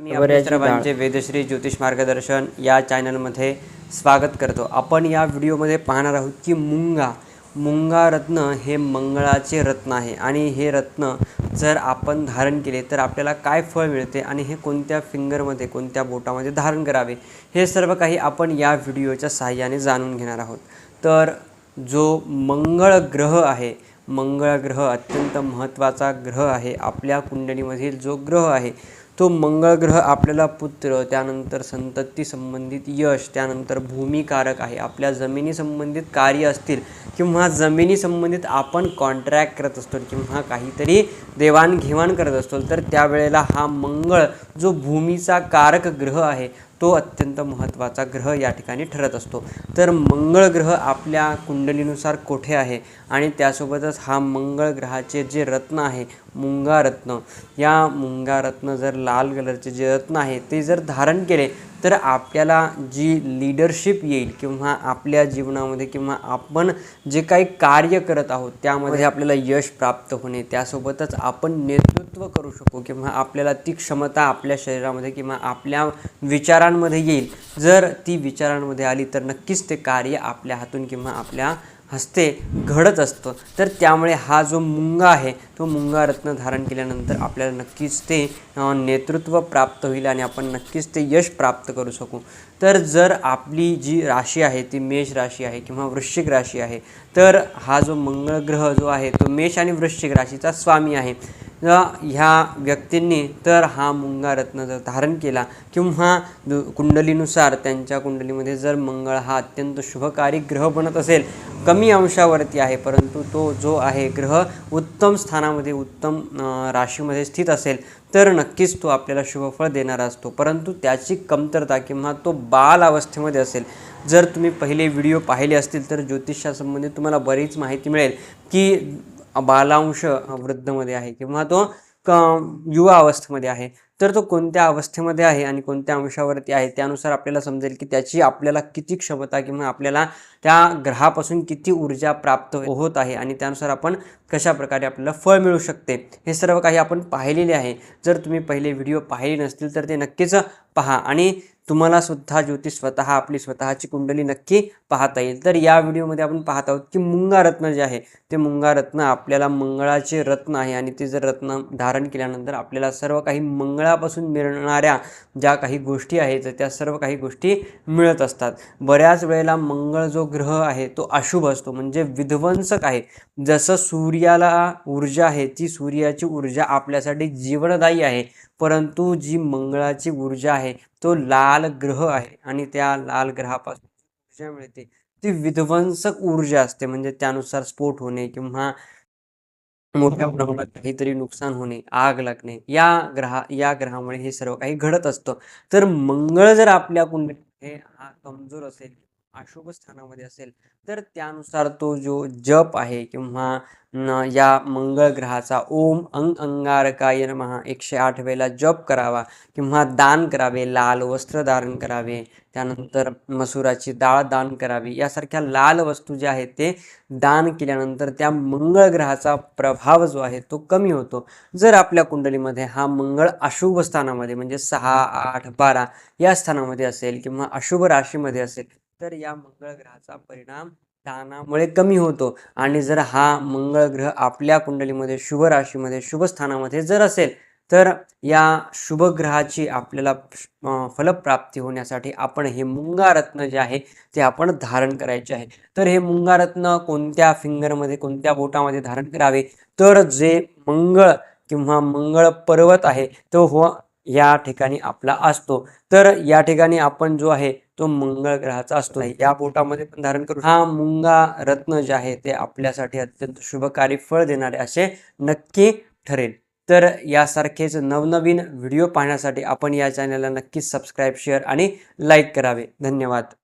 मी आपल्या सर्वांचे वेदश्री ज्योतिष मार्गदर्शन या चॅनलमध्ये स्वागत करतो. आपण या व्हिडिओमध्ये पाहणार आहोत की मुंगा मुंगा रत्न हे मंगळाचे रत्न आहे. आणि हे रत्न जर आपण धारण केले तर आपल्याला काय फळ मिळते आणि हे कोणत्या फिंगरमध्ये कोणत्या बोटामध्ये धारण करावे हे सर्व काही आपण या व्हिडिओच्या साहाय्याने जाणून घेणार आहोत. तर जो मंगळ ग्रह आहे मंगळ ग्रह अत्यंत महत्त्वाचा ग्रह आहे. आपल्या कुंडलीमधील जो ग्रह आहे तो मंगळ ग्रह आपल्याला पुत्र त्यानंतर संतती संबंधित यश त्यानंतर भूमिकारक आहे. आपल्या जमिनी संबंधित कार्य असतील किंवा जमिनी संबंधित आपण कॉन्ट्रॅक्ट करत असतो किंवा काहीतरी देवाणघेवाण करत असतो तर त्यावेळेला हा मंगळ जो भूमीचा कारक ग्रह आहे तो अत्यंत महत्त्वाचा ग्रह या ठिकाणी ठरत असतो. तर मंगळ ग्रह आपल्या कुंडलीनुसार कोठे आहे? आणि त्यासोबतच हा मंगळ ग्रहाचे जे रत्न आहे मुंगा रत्न या मुंगा रत्न जर लाल कलरचे जे रत्न आहे ते जर धारण केले तर आपल्याला जी लीडरशिप येईल किंवा आपल्या जीवनामध्ये किंवा आपण जे काही कार्य करत आहोत त्यामध्ये आपल्याला यश प्राप्त होणे त्यासोबतच आपण नेतृत्व करू शकू किंवा आपल्याला ती क्षमता आपल्या शरीरामध्ये किंवा आपल्या विचारांमध्ये येईल. जर ती विचारांमध्ये आली तर नक्कीच ते कार्य आपल्या हातून किंवा आपल्या हस्ते घडत असतं. तर त्यामुळे हा जो मुंगा आहे तो मुंगा रत्न धारण केल्यानंतर आपल्याला नक्कीच ते नेतृत्व प्राप्त होईल आणि आपण नक्कीच ते यश प्राप्त करू शकू. तर जर आपली जी राशी आहे ती मेष राशी आहे किंवा वृश्चिक राशी आहे तर हा जो मंगळ ग्रह जो आहे तो मेष आणि वृश्चिक राशीचा स्वामी आहे. ह्या व्यक्तींनी तर हा मुंगा रत्न जर धारण केला किंवा दु- कुंडलीनुसार त्यांच्या कुंडलीमध्ये जर मंगळ हा अत्यंत शुभकारी ग्रह बनत असेल कमी अंशावरती आहे परंतु तो जो आहे ग्रह उत्तम स्थानामध्ये उत्तम राशीमध्ये स्थित असेल तर नक्कीच तो आपल्याला शुभफळ देणारा असतो. परंतु त्याची कमतरता किंवा तो बाल अवस्थेमध्ये असेल जर तुम्ही पहिले व्हिडिओ पाहिले असतील तर ज्योतिषासंबंधी तुम्हाला बरीच माहिती मिळेल की बालांश वृद्धमध्ये आहे किंवा तो क युवा अवस्थेमध्ये आहे. तर तो कोणत्या अवस्थेमध्ये आहे आणि कोणत्या अंशावरती आहे त्यानुसार आपल्याला समजेल की त्याची आपल्याला किती क्षमता किंवा आपल्याला त्या ग्रहापासून किती ऊर्जा प्राप्त होत आहे आणि त्यानुसार आपण कशा प्रकारे आपल्याला फळ मिळू शकते. हे सर्व काही आपण पाहिलेले आहे. जर तुम्ही पहिले व्हिडिओ पाहिले नसतील तर ते नक्कीच पहा आणि तुम्हाला सुद्धा ज्योतिष स्वतः आपली स्वतःची कुंडली नक्की पाहता येईल. तर या व्हिडिओमध्ये आपण पाहत आहोत की मुंगा रत्न जे आहे ते मुंगा रत्न आपल्याला मंगळाचे रत्न आहे आणि ते जर रत्न धारण केल्यानंतर आपल्याला सर्व काही मंगळापासून मिळणाऱ्या ज्या काही गोष्टी आहेत त्या सर्व काही गोष्टी मिळत असतात. बऱ्याच वेळेला मंगळ जो ग्रह आहे तो अशुभ असतो. म्हणजे विध्वंसक आहे. जसं सूर्याला ऊर्जा आहे ती सूर्याची ऊर्जा आपल्यासाठी जीवनदायी आहे. परंतु जी मंगळाची ऊर्जा आहे तो लाल ग्रह आहे आणि त्या लाल ग्रहापासून ऊर्जा मिळते ती विध्वंसक ऊर्जा असते. म्हणजे त्यानुसार स्फोट होणे किंवा मोठ्या प्रमाणात काहीतरी नुकसान होणे आग लागणे या ग्रहा या ग्रहामुळे हे सर्व काही घडत असतं. तर मंगळ जर आपल्या कुंडलीमध्ये हा कमजोर असेल अशुभ स्थानामध्ये असेल. तर त्यानुसार तो जो जप आहे किंवा या मंगळ ग्रहाचा ओम अंग अंगारकाय महा एकशे आठ वेळेला जप करावा किंवा दान करावे लाल वस्त्र धारण करावे त्यानंतर मसुराची डाळ दान करावी यासारख्या लाल वस्तू ज्या आहेत ते दान केल्यानंतर त्या मंगळ ग्रहाचा प्रभाव जो आहे तो कमी होतो. जर आपल्या कुंडलीमध्ये हा मंगळ अशुभ स्थानामध्ये म्हणजे सहा आठ बारा या स्थानामध्ये असेल किंवा अशुभ राशीमध्ये असेल तर या मंगळ ग्रहाचा परिणाम दानामुळे कमी होतो. आणि जर हा मंगळ ग्रह आपल्या कुंडलीमध्ये शुभ राशीमध्ये शुभ स्थानामध्ये जर असेल तर या शुभ ग्रहाची आपल्याला फलप्राप्ती होण्यासाठी आपण हे मुंगारत्न जे आहे ते आपण धारण करायचे आहे. तर हे मुंगारत्न कोणत्या फिंगरमध्ये कोणत्या बोटामध्ये धारण करावे? तर जे मंगळ किंवा मंगळ पर्वत आहे तो हो या ठिकाणी आपला असतो. तर या ठिकाणी आपण जो आहे तो मंगळ ग्रहाचा असतो. या बोटामध्ये पण धारण करू हा मुंगा रत्न जे आहे ते आपल्यासाठी अत्यंत शुभकारी फळ देणारे असे नक्की ठरेल. तर यासारखेच नवनवीन व्हिडिओ पाहण्यासाठी आपण या चॅनलला नक्कीच सबस्क्राईब शेअर आणि लाईक करावे. धन्यवाद.